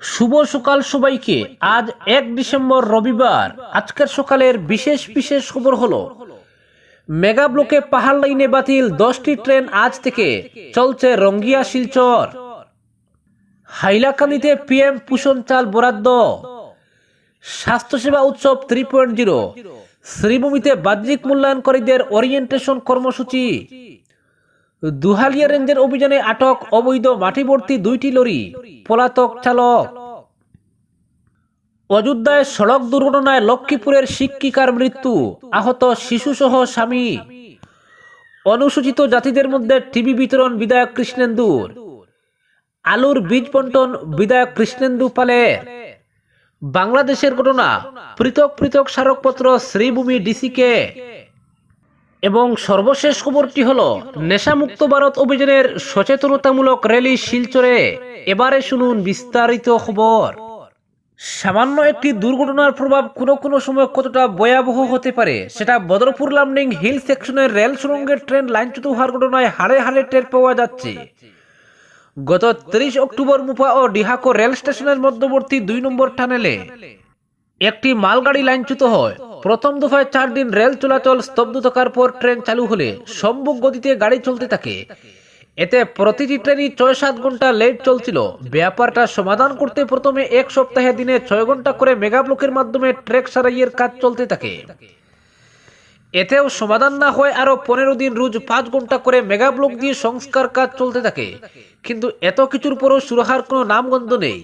শুভ সকাল সবাইকে। আজ এক ডিসেম্বর রবিবার। আজকের সকালের বিশেষ বিশেষ খবর হলো, মেগা ব্লকে পাহাড় লাইনে বাতিল দশটি ট্রেন আজ থেকে চলছে রঙ্গিয়া শিলচর। হাইলাকান্দিতে পিএম পোষণ চাল বরাদ্দ। স্বাস্থ্যসেবা উৎসব থ্রি পয়েন্ট জিরো শ্রীভূমিতে বাহ্যিক মূল্যায়নকারীদের ওরিয়েন্টেশন কর্মসূচি। দুহালিয়া রেঞ্জের অভিযানে আটক অবৈধ মাটিভর্তি দুইটি লরি, পলাতক চালক। অযোধ্যায় সড়ক দুর্ঘটনায় লক্ষ্মীপুরের শিক্ষিকার মৃত্যু, আহত শিশুসহ স্বামী। অনুসূচিত জাতিদের মধ্যে টিভি বিতরণ বিধায়ক কৃষ্ণেন্দুর আলুর বীজ বন্টন বিধায়ক কৃষ্ণেন্দু পালের বাংলাদেশের ঘটনা, পৃথক পৃথক স্মারকপত্র শ্রীভূমি ডিসিকে। এবং সর্বশেষ খবরটি হলো, নেশামুক্ত ভারত অভিযানের সচেতনতামূলক র্যালি শিলচরে। এবারে শুনুন বিস্তারিত খবর। সামান্য একটি দুর্ঘটনার প্রভাব কোনো কোনো সময় কতটা ভয়াবহ হতে পারে, সেটা বদরপুর লামডিং হিল সেকশনের রেল সুরঙ্গের ট্রেন লাইনচ্যুত হওয়ার ঘটনায় হাড়ে হাড়ে টের পাওয়া যাচ্ছে। গত তিরিশ অক্টোবর মুফা ও ডিহাকো রেল স্টেশনের মধ্যবর্তী দুই নম্বর টানেলে একটি মালগাড়ি লাইনচ্যুত হয়। প্রথম দফায় চার দিন রেল চলাচল স্তব্ধ থাকার পর ট্রেন চালু হলে সম্ভব গতিতে গাড়ি চলতে থাকে। এতে প্রতিটি ট্রেনই ছয় সাত ঘণ্টা লেট চলছিল। ব্যাপারটা সমাধান করতে প্রথমে এক সপ্তাহে দিনে ছয় ঘণ্টা করে মেগা ব্লকের মাধ্যমে ট্রেক সারাইয়ের কাজ চলতে থাকে। এতেও সমাধান না হয় আরও পনেরো দিন রোজ পাঁচ ঘণ্টা করে মেগা ব্লক দিয়ে সংস্কার কাজ চলতে থাকে। কিন্তু এত কিছুর পরও সুরাহার কোনো নামগন্ধ নেই।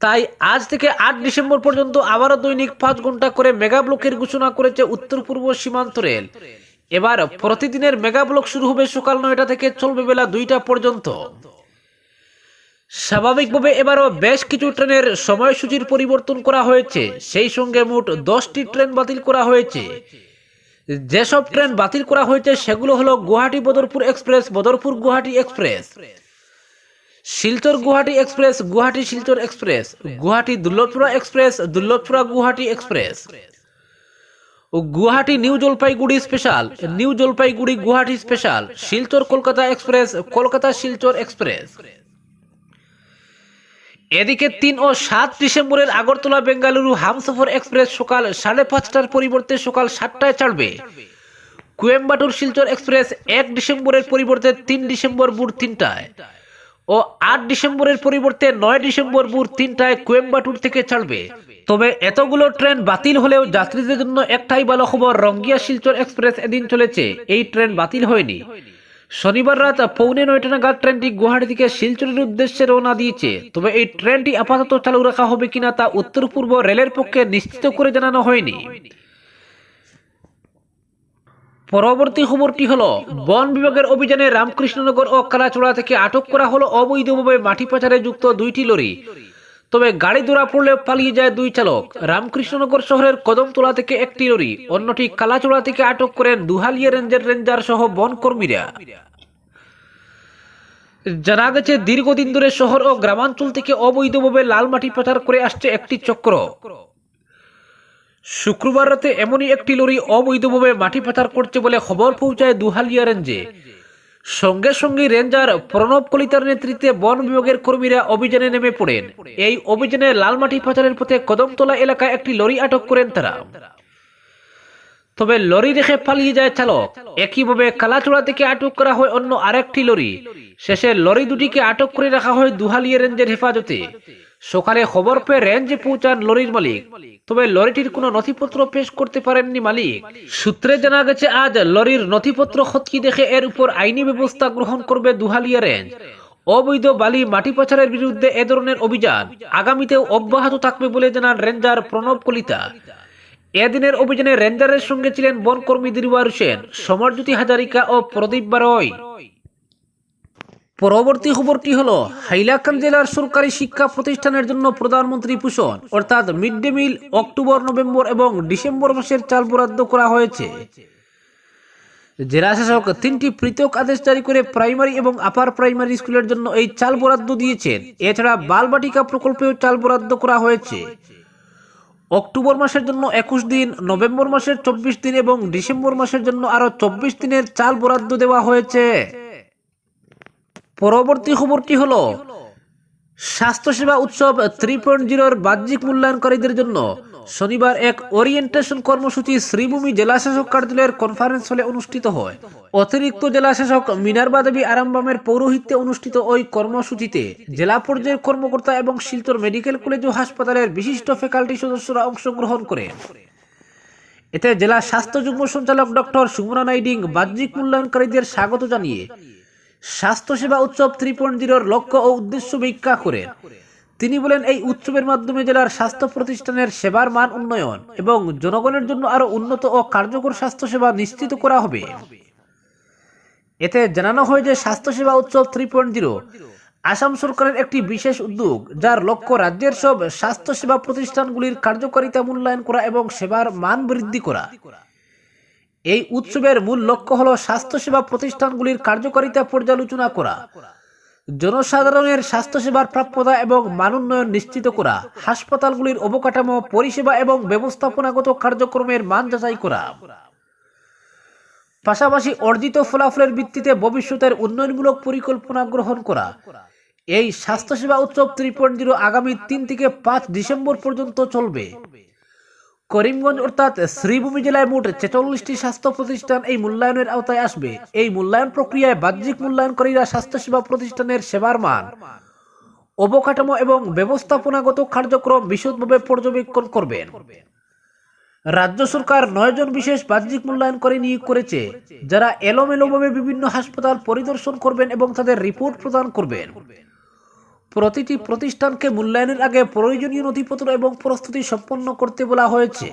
তাই আজ থেকে আট ডিসেম্বর পর্যন্ত আবারও দৈনিক পাঁচ ঘণ্টা করে মেগা ব্লকের ঘোষণা করেছে উত্তর পূর্ব সীমান্ত রেল। এবার প্রতিদিনের মেগা ব্লক শুরু হবে সকাল নয়টা থেকে চলবে বেলা দুইটা পর্যন্ত। স্বাভাবিকভাবে এবারও বেশ কিছু ট্রেনের সময়সূচির পরিবর্তন করা হয়েছে। সেই সঙ্গে মোট দশটি ট্রেন বাতিল করা হয়েছে। যেসব ট্রেন বাতিল করা হয়েছে সেগুলো হলো Guwahati Badarpur express Badarpur Guwahati express. Silchar Guwahati express, Guwahati Silchar express, Guwahati Durlabhpura express, Durlabhpura Guwahati express. ও Guwahati new Jalpaiguri special, new Jalpaiguri Guwahati special, Silchar Kolkata express, Kolkata Silchar express. এদিকে তিন ও সাত ডিসেম্বরের Agartala Bengaluru Humsafar express সকাল সাড়ে পাঁচটার পরিবর্তে সকাল সাতটায় ছাড়বে কোয়েম্বাটুর শিলচর এক্সপ্রেস এক ডিসেম্বরের পরিবর্তে তিন ডিসেম্বর ভোর তিনটায়। ও আট ডিসেম্বরের পরিবর্তে নয় ডিসেম্বর ভোর তিনটায় কোয়েম্বাটুর থেকে ছাড়বে তবে এতগুলো ট্রেন বাতিল হলেও যাত্রীদের জন্য একটাই ভালো খবর, রঙ্গিয়া শিলচর এক্সপ্রেস এদিন চলেছে। এই ট্রেন বাতিল হয়নি। শনিবার রাত পৌনে নয়টা নাগাদ ট্রেনটি গুয়াহাটি থেকে শিলচরের উদ্দেশ্যে রওনা দিয়েছে। তবে এই ট্রেনটি আপাতত চালু রাখা হবে কিনা তা উত্তর পূর্ব রেলের পক্ষে নিশ্চিত করে জানানো হয়নি। পরবর্তী খবরটি হলো, বন বিভাগের অভিযানে রামকৃষ্ণনগর ও কালাচোড়া থেকে আটক করা হলো অবৈধভাবে মাটি পাচারে যুক্ত দুইটি লরি। তবে গাড়ি ধরা পড়লে পালিয়ে যায় দুই চালক। রামকৃষ্ণনগর শহরের কদমতলা থেকে একটি লরি, অন্যটি কালাচোড়া থেকে আটক করেন দুহালিয়া রেঞ্জের রেঞ্জার সহ বন কর্মীরা জানা গেছে, দীর্ঘদিন ধরে শহর ও গ্রামাঞ্চল থেকে অবৈধভাবে লাল মাটি পাচার করে আসছে একটি চক্র। শুক্রবার রাতে এমনই একটি লরি অবৈধভাবে মাটি পাচার করছে বলে খবর পৌঁছায় দুহালিয়া রেঞ্জে। সঙ্গে সঙ্গে রেঞ্জার প্রণব কলিতার নেতৃত্বে বন বিভাগের কর্মীরা অভিযানে নেমে পড়েন। এই অভিযানে লালমাটি পাচারের পথে কদমতলা এলাকায় একটি লরি আটক করেন তারা। তবে লরি রেখে পালিয়ে যায় চালক। একইভাবে কালাচোড়া থেকে আটক করা হয় অন্য আরেকটি লরি। শেষে লরি দুটিকে আটক করে রাখা হয় দুহালিয়া রেঞ্জের হেফাজতে। সকালে খবর পেয়ে রেঞ্জে পৌঁছান লরির মালিক। তবে লরিটির কোনো নথিপত্র পেশ করতে পারেননি মালিক। সূত্রে জানা গেছে, আজ লরির নথিপত্র খতকি দেখে এর উপর আইনি ব্যবস্থা গ্রহণ করবে দুহালিয়া রেঞ্জ। অবৈধ বালি মাটি পাচারের বিরুদ্ধে এ ধরনের অভিযান আগামীতেও অব্যাহত থাকবে বলে জানান রেঞ্জার প্রণব কলিতা। এদিনের অভিযানে রেঞ্জারের সঙ্গে ছিলেন বনকর্মী দিলওয়ার হোসেন, সমরজ্যোতি হাজারিকা ও প্রদীপ বারয় পরবর্তী খবরটি হলো, হাইলাকান্দি জেলার সরকারি শিক্ষা প্রতিষ্ঠানের জন্য প্রধানমন্ত্রী পোষণ অর্থাৎ mid day meal, October, November এবং ডিসেম্বর মাসের চাল বরাদ্দ করা হয়েছে। জেলা শাসক তিনটি পৃথক আদেশ জারি করে প্রাইমারি এবং আপার প্রাইমারি স্কুলের জন্য এই চাল বরাদ্দ দিয়েছেন। এছাড়া বালবাটিকা প্রকল্পেও চাল বরাদ্দ করা হয়েছে। অক্টোবর মাসের জন্য একুশ দিন, নভেম্বর মাসের চব্বিশ দিন এবং ডিসেম্বর মাসের জন্য আরও চব্বিশ দিনের চাল বরাদ্দ দেওয়া হয়েছে। পরবর্তী খবরটি হলো, স্বাস্থ্যসেবা উৎসব থ্রি পয়েন্ট জিরোর বাহ্যিক মূল্যায়নকারীদের জন্য শনিবার এক ওরিয়েন্টেশন কর্মসূচি শ্রীভূমি জেলাশাসক কার্যালয়ের কনফারেন্স হলে অনুষ্ঠিত হয়। অতিরিক্ত জেলাশাসক মিনারবা দেবী আরামবামের পৌরোহিত্যে অনুষ্ঠিত ওই কর্মসূচিতে জেলা পর্যায়ের কর্মকর্তা এবং শিলচর মেডিকেল কলেজ ও হাসপাতালের বিশিষ্ট ফ্যাকাল্টি সদস্যরা অংশগ্রহণ করে। এতে জেলা স্বাস্থ্য যুগ্ম সঞ্চালক ডক্টর সুমনা নাইডিং বাহ্যিক মূল্যায়নকারীদের স্বাগত জানিয়ে স্বাস্থ্যসেবা উৎসব থ্রি পয়েন্ট জিরোর লক্ষ্য ও উদ্দেশ্য ব্যাখ্যা করেন তিনি বলেন, এই উৎসবের মাধ্যমে জেলার স্বাস্থ্য প্রতিষ্ঠানের সেবার মান উন্নয়ন এবং জনগণের জন্য আরও উন্নত ও কার্যকর স্বাস্থ্যসেবা নিশ্চিত করা হবে। এতে জানানো হয় যে স্বাস্থ্যসেবা উৎসব থ্রি পয়েন্ট জিরো আসাম সরকারের একটি বিশেষ উদ্যোগ, যার লক্ষ্য রাজ্যের সব স্বাস্থ্যসেবা প্রতিষ্ঠানগুলির কার্যকারিতা মূল্যায়ন করা এবং সেবার মান বৃদ্ধি করা। এই উৎসবের মূল লক্ষ্য হল স্বাস্থ্যসেবা প্রতিষ্ঠানগুলির কার্যকারিতা পর্যালোচনা করা, জনসাধারণের স্বাস্থ্যসেবার প্রাপ্যতা এবং মানোন্নয়ন নিশ্চিত করা, হাসপাতালগুলির অবকাঠামো পরিষেবা এবং ব্যবস্থাপনাগত কার্যক্রমের মান যাচাই করা। পাশাপাশি অর্জিত ফলাফলের ভিত্তিতে ভবিষ্যতের উন্নয়নমূলক পরিকল্পনা গ্রহণ করা। এই স্বাস্থ্যসেবা উৎসব থ্রি জিরো আগামী তিন থেকে পাঁচ ডিসেম্বর পর্যন্ত চলবে। করিমগঞ্জ অর্থাৎ শ্রীভূমি জেলায় মোট ছেচল্লিশটি স্বাস্থ্য প্রতিষ্ঠান এই মূল্যায়নের আওতায় আসবে। এই মূল্যায়ন প্রক্রিয়ায় বাহ্যিক মূল্যায়নকারীরা স্বাস্থ্যসেবা প্রতিষ্ঠানের সেবার মান, অবকাঠামো এবং ব্যবস্থাপনাগত কার্যক্রম বিশদভাবে পর্যবেক্ষণ করবেন। রাজ্য সরকার নয় জন বিশেষ বাহ্যিক মূল্যায়ন করে নিয়োগ করেছে, যারা এলোমেলোভাবে বিভিন্ন হাসপাতাল পরিদর্শন করবেন এবং তাদের রিপোর্ট প্রদান করবেন। প্রতিটি প্রতিষ্ঠানকে মূল্যায়নের আগে প্রয়োজনীয় নথিপত্র এবং প্রস্তুতি সম্পন্ন করতে বলা হয়েছে।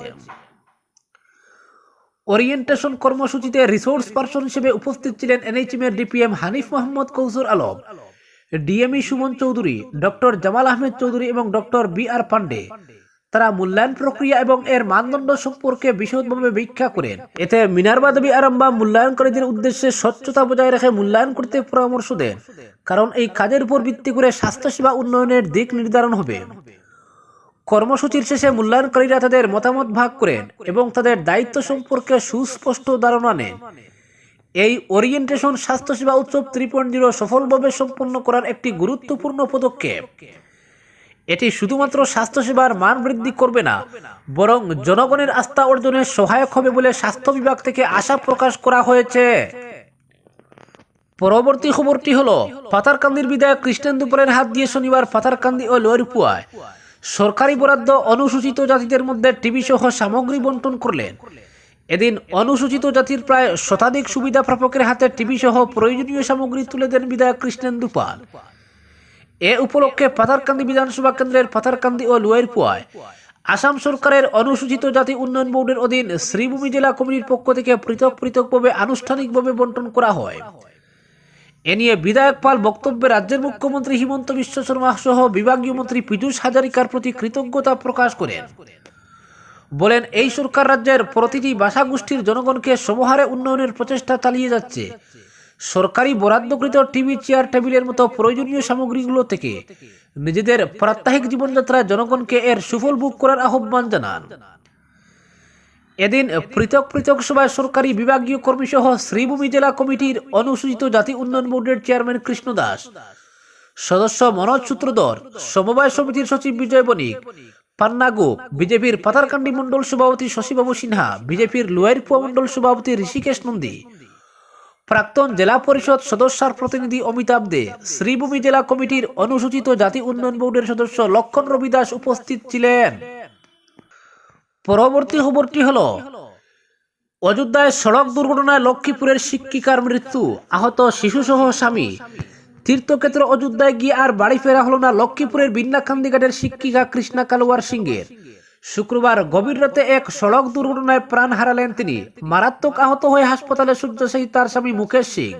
ওরিয়েন্টেশন কর্মসূচিতে রিসোর্স পার্সন হিসেবে উপস্থিত ছিলেন এনএইচএম এর DPM Hanif Mohammad Kausar Alam, DME Suman Chowdhury, doctor Jamal Ahmed Chowdhury এবং ডক্টর বি আর পান্ডে তারা মূল্যায়ন প্রক্রিয়া এবং এর মানদণ্ড সম্পর্কে বিশদভাবে ব্যাখ্যা করেন। এতে মিনারবা দেবী আরাম্বা মূল্যায়নকারীদের উদ্দেশ্যে স্বচ্ছতা বজায় রেখে মূল্যায়ন করতে পরামর্শ দেন, কারণ এই কাজের উপর ভিত্তি করে স্বাস্থ্যসেবা উন্নয়নের দিক নির্ধারণ হবে। কর্মসূচির শেষে মূল্যায়নকারীরা তাদের মতামত ভাগ করেন এবং তাদের দায়িত্ব সম্পর্কে সুস্পষ্ট ধারণা নেন। এই ওরিয়েন্টেশন স্বাস্থ্যসেবা উৎসব থ্রি পয়েন্ট জিরো সফলভাবে সম্পন্ন করার একটি গুরুত্বপূর্ণ পদক্ষেপ। এটি শুধুমাত্র স্বাস্থ্যসেবার মান বৃদ্ধি করবে না, বরং জনগণের আস্থা অর্জনে সহায়ক হবে বলে স্বাস্থ্য বিভাগ থেকে আশা প্রকাশ করা হয়েছে। পরবর্তী খবরটি হলো, পাতারকান্দির বিধায়ক কৃষ্ণেন্দু পরের হাত দিয়ে শনিবার পাতারকান্দি ও লোয়ারপুয়ায় সরকারি বরাদ্দ অনুসূচিত জাতিদের মধ্যে টিভি সহ সামগ্রী বন্টন করলেন। এদিন অনুসূচিত জাতির প্রায় শতাধিক সুবিধা প্রাপকের হাতে টিভি সহ প্রয়োজনীয় সামগ্রী তুলে দেন বিধায়ক কৃষ্ণেন্দু পাল এ উপলক্ষে পাথারকান্দি বিধানসভা কেন্দ্রের পাথারকান্দি ও লুয়ারপুয়ায় আসাম সরকারের অনুসূচিত জাতি উন্নয়ন বোর্ডের অধীন শ্রীভূমি জেলা কমিটির পক্ষ থেকে পৃথক পৃথকভাবে আনুষ্ঠানিকভাবে বন্টন করা হয়। এ নিয়ে বিধায়ক পাল বক্তব্যে রাজ্যের মুখ্যমন্ত্রী হিমন্ত বিশ্ব শর্মা সহ বিভাগীয় মন্ত্রী পীযূষ হাজারিকার প্রতি কৃতজ্ঞতা প্রকাশ করেন। বলেন, এই সরকার রাজ্যের প্রতিটি ভাষাগোষ্ঠীর জনগণকে সমহারে উন্নয়নের প্রচেষ্টা চালিয়ে যাচ্ছে। সরকারি বরাদ্দকৃত টিভি, চেয়ার, টেবিলের মতো প্রয়োজনীয় সামগ্রীগুলো থেকে নিজেদের প্রাত্যহিক জীবনযাত্রায় জনগণকে এর সুফল ভোগ করার আহ্বান জানান। এদিন পৃথক পৃথক সভায় সরকারি বিভাগীয় কর্মী সহ শ্রীভূমি জেলা কমিটির অনুসূচিত জাতি উন্নয়ন বোর্ডের চেয়ারম্যান কৃষ্ণ দাস, সদস্য মনোজ সূত্রধর, সমবায় সমিতির সচিব বিজয় বণিক পান্নাগু বিজেপির পাতারকান্দি মন্ডল সভাপতি শশীবাবু সিনহা, বিজেপির লোয়ারপুয়া মন্ডল সভাপতি ঋষিকেশ নন্দী প্রাক্তন জেলা পরিষদ সদস্যার প্রতিনিধি অমিতাভ দে। শ্রীভূমি জেলা কমিটির অনুসূচিত জাতি উন্নয়ন বোর্ডের সদস্য লক্ষণ রবি দাস উপস্থিত ছিলেন। পরবর্তী খবরটি হল, অযোধ্যায় সড়ক দুর্ঘটনায় লক্ষ্মীপুরের শিক্ষিকার মৃত্যু, আহত শিশুসহ স্বামী। তীর্থক্ষেত্র অযোধ্যায় গিয়ে আর বাড়ি ফেরা হলো না লক্ষ্মীপুরের বিন্নাখান্দি ঘাটের শিক্ষিকা কৃষ্ণা কালোয়ার সিংয়ের শুক্রবার গভীর রাতে এক সড়ক দুর্ঘটনায় প্রাণ হারালেন তিনি। মারাত্মক আহত হয়ে হাসপাতালে শয্যাশায়ী তার স্বামী মুকেশ সিং।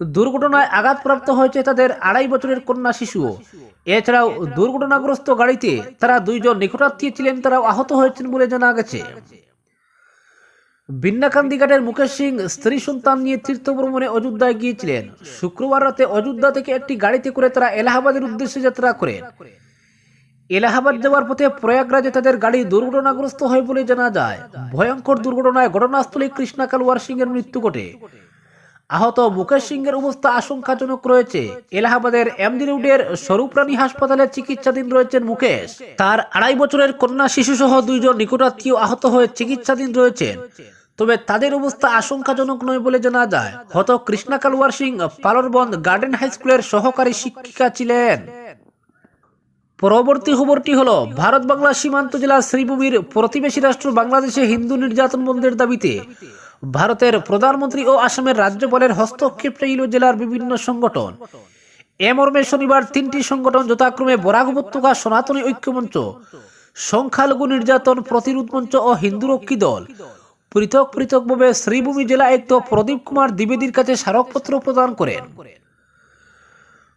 দুর্ঘটনায় আঘাতপ্রাপ্ত হয়েছে তাদের আড়াই বছরের কন্যা শিশু এছাড়াও দুর্ঘটনাগ্রস্ত গাড়িতে তারা দুইজন নিকটাত্মীয় ছিলেন, তারাও আহত হয়েছেন বলে জানা গেছে। বিন্নাকান্দি ঘাটের মুকেশ সিং স্ত্রী সন্তান নিয়ে তীর্থ ভ্রমণে অযোধ্যায় গিয়েছিলেন। শুক্রবার রাতে অযোধ্যা থেকে একটি গাড়িতে করে তারা এলাহাবাদের উদ্দেশ্যে যাত্রা করেন। এলাহাবাদ যাওয়ার পথে প্রয়াগরাজে তাদের গাড়ি দুর্ঘটনাগ্রস্ত হয় বলে জানা যায়। ভয়ঙ্কর দুর্ঘটনায় ঘটনাস্থলে কৃষ্ণা কালওয়ার সিং এর মৃত্যু ঘটে। আহত মুকেশ সিংয়ের অবস্থা আশঙ্কাজনক রয়েছে। এলাহাবাদের এমজি রোডের স্বরূপরানী হাসপাতালে চিকিৎসাধীন রয়েছেন মুকেশ। তার আড়াই বছরের কন্যা শিশু সহ দুইজন নিকটাত্মীয় আহত হয়ে চিকিৎসাধীন রয়েছেন। তবে তাদের অবস্থা আশঙ্কাজনক নয় বলে জানা যায়। হত কৃষ্ণা কালওয়ার সিং পালরবন্দ গার্ডেন হাই স্কুলের সহকারী শিক্ষিকা ছিলেন। পরবর্তী খবরটি হলো, ভারত বাংলা সীমান্ত জেলা শ্রীভূমির প্রতিবেশী রাষ্ট্র বাংলাদেশে হিন্দু নির্যাতন বন্ধের দাবিতে ভারতের প্রধানমন্ত্রী ও আসামের রাজ্যপালের হস্তক্ষেপ চাইল জেলার বিভিন্ন সংগঠন। এ মর্মে শনিবার তিনটি সংগঠন যথাক্রমে বরাক উপত্যকা, সনাতনী ঐক্যমঞ্চ সংখ্যালঘু নির্যাতন প্রতিরোধ মঞ্চ ও হিন্দু রক্ষী দল। পৃথক পৃথকভাবে শ্রীভূমি জেলা আয়ুক্ত প্রদীপ কুমার দ্বিবেদীর কাছে স্মারকপত্র প্রদান করেন।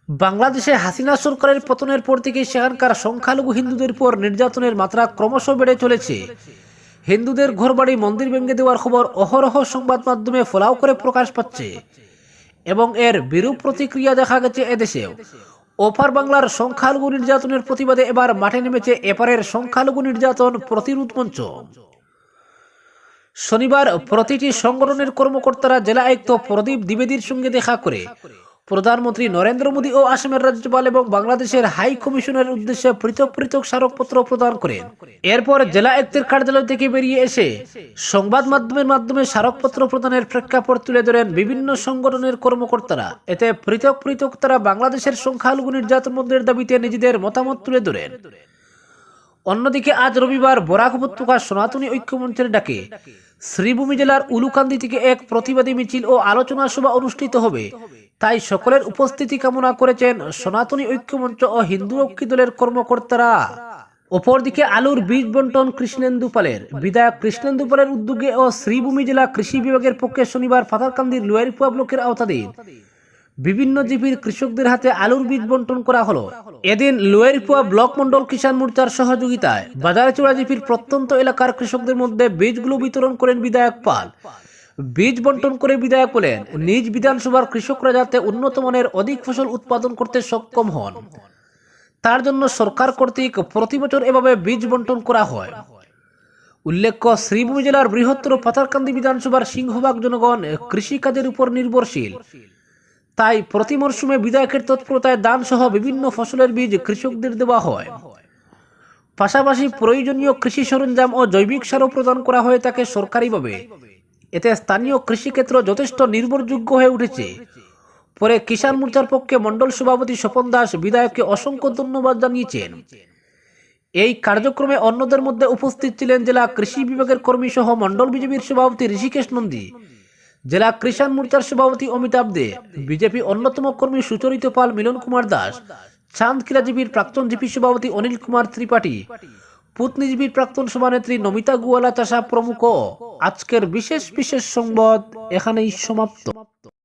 বাংলাদেশে হাসিনা সরকারের পতনের পর থেকে সেখানকার সংখ্যালঘু হিন্দুদের পর নির্যাতনের মাত্রা ক্রমশ বেড়ে চলেছে। হিন্দুদের ঘরবাড়ি মন্দির ভেঙে দেওয়ার খবর অহরহ সংবাদ মাধ্যমে ফলাও করে প্রকাশ পাচ্ছে এবং এর বিরূপ প্রতিক্রিয়া দেখা গেছে এদেশেও। ওপার বাংলার সংখ্যালঘু নির্যাতনের প্রতিবাদে এবার মাঠে নেমেছে এপারের সংখ্যালঘু নির্যাতন প্রতিরোধ মঞ্চ। শনিবার প্রতিটি সংগঠনের কর্মকর্তারা জেলা আয়ুক্ত প্রদীপ দ্বিবেদীর সঙ্গে দেখা করে প্রধানমন্ত্রী নরেন্দ্র মোদী ও আসামের রাজ্যপাল এবং বাংলাদেশের হাই কমিশনের উদ্দেশ্যে পৃথক পৃথক স্মারকপত্র প্রদান করেন। এরপর জেলা আয়ুক্তের কার্যালয় থেকে বেরিয়ে এসে সংবাদ মাধ্যমের মাধ্যমে স্মারকপত্র প্রদানের প্রেক্ষাপট তুলে ধরেন বিভিন্ন সংগঠনের কর্মকর্তারা। এতে পৃথক পৃথক তারা বাংলাদেশের সংখ্যালঘু নির্যাতন বন্ধের দাবিতে নিজেদের মতামত তুলে ধরেন। অন্যদিকে আজ রবিবার বরাক উপত্যকা সনাতনী ঐক্যমঞ্চের ডাকে শ্রীভূমি জেলার উলুকান্দি থেকে এক প্রতিবাদী মিছিল ও আলোচনা সভা অনুষ্ঠিত হবে। তাই সকলের উপস্থিতি কামনা করেছেন সনাতনী ঐক্যমঞ্চ ও হিন্দু ঐক্য দলের কর্মকর্তারা। অপরদিকে আলুর বীজ বন্টন কৃষ্ণেন্দু পালের। বিধায়ক কৃষ্ণেন্দু পালের উদ্যোগে ও শ্রীভূমি জেলা কৃষি বিভাগের পক্ষে শনিবার ফাতারকান্দির লোয়ারিপুয়া ব্লকের আওতাধীন। বিভিন্ন জিপির কৃষকদের হাতে আলুর বীজ বন্টন করা হলো। এদিন লোয়ারিপুয়া ব্লক মন্ডল কিষাণ মোর্চার সহযোগিতায় বাজারচূড়া জিপির প্রত্যন্ত এলাকার কৃষকদের মধ্যে বীজগুলো বিতরণ করেন বিধায়ক পাল। বীজ বন্টন করে বিধায়ক বলেন নিজ বিধানসভার কৃষকরা যাতে উন্নত মানের অধিক ফসল উৎপাদন করতে সক্ষম হন। তার জন্য সরকার কর্তৃক প্রতি বছর এভাবে বীজ বন্টন করা হয়। উল্লেখ্য, শ্রীভূমি জেলার বৃহত্তর পাতারকান্দি বিধানসভার সিংহভাগ জনগণ কৃষিকাজের উপর নির্ভরশীল। তাই প্রতি মরশুমে বিধায়কের তৎপরতায় দান সহ বিভিন্ন ফসলের বীজ কৃষকদের দেওয়া হয়। পাশাপাশি প্রয়োজনীয় কৃষি সরঞ্জাম ও জৈবিক সারও প্রদান করা হয়ে থাকে সরকারিভাবে। এতে স্থানীয় কৃষিক্ষেত্র যথেষ্ট নির্ভরযোগ্য হয়ে উঠেছে। পরে কিষাণ মোর্চার পক্ষে মণ্ডল সভাপতি স্বপন দাস বিধায়ককে অসংখ্য ধন্যবাদ জানিয়েছেন। এই কার্যক্রমে অন্যদের মধ্যে উপস্থিত ছিলেন জেলা কৃষি বিভাগের কর্মী সহ মণ্ডল বিজেপির সভাপতি ঋষিকেশ নন্দী, জেলা কৃষাণ মোর্চার সভাপতি অমিতাভ দে, বিজেপি অন্যতম কর্মী সুচরিত পাল মিলন কুমার দাস চাঁদকিলা জিপির প্রাক্তন জিপি সভাপতি অনিল কুমার ত্রিপাঠী পুতনিজীবীর প্রাক্তন সভানেত্রী নমিতা গুয়ালা চাষা প্রমুখ। আজকের বিশেষ বিশেষ সংবাদ এখানেই সমাপ্ত।